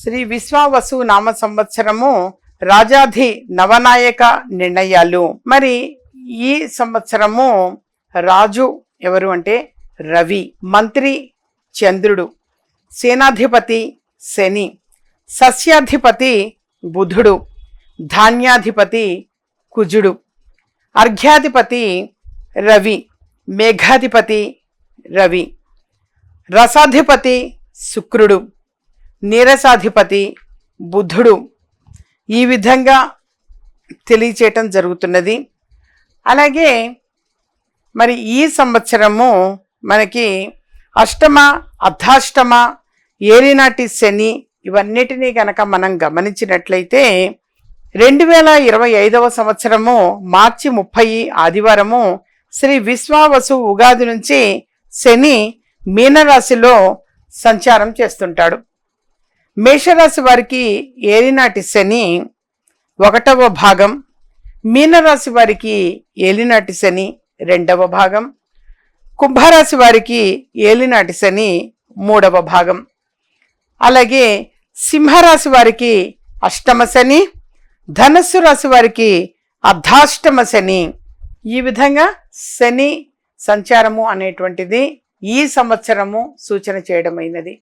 శ్రీ విశ్వావసు నామ సంవత్సరము రాజాధి నవనాయక నిర్ణయాలు. మరి ఈ సంవత్సరము రాజు ఎవరు అంటే రవి మంత్రి చంద్రుడు సేనాధిపతి శని సస్యాధిపతి బుధుడు ధాన్యాధిపతి కుజుడు అర్ఘ్యాధిపతి రవి మేఘాధిపతి రవి రసాధిపతి శుక్రుడు. నీరసాధిపతి బుద్ధుడు ఈ విధంగా తెలియచేయటం జరుగుతున్నది. అలాగే మరి ఈ సంవత్సరము మనకి అష్టమ అర్ధాష్టమ ఏలినాటి శని ఇవన్నిటినీ గనక మనం గమనించినట్లయితే రెండు వేల ఇరవై ఐదవ సంవత్సరము మార్చి ముప్పై ఆదివారము శ్రీ విశ్వావసు ఉగాది నుంచి శని మీనరాశిలో సంచారం చేస్తుంటాడు. మేషరాశి వారికి ఏలినాటి శని ఒకటవ భాగం. మీనరాశి వారికి ఏలినాటి శని రెండవ భాగం. కుంభరాశి వారికి ఏలినాటి శని మూడవ భాగం. అలాగే సింహరాశి వారికి అష్టమ శని ధనస్సు రాశి వారికి అర్ధాష్టమ శని. ఈ విధంగా శని సంచారము అనేటువంటిది ఈ సంవత్సరము సూచన చేయడమైనది.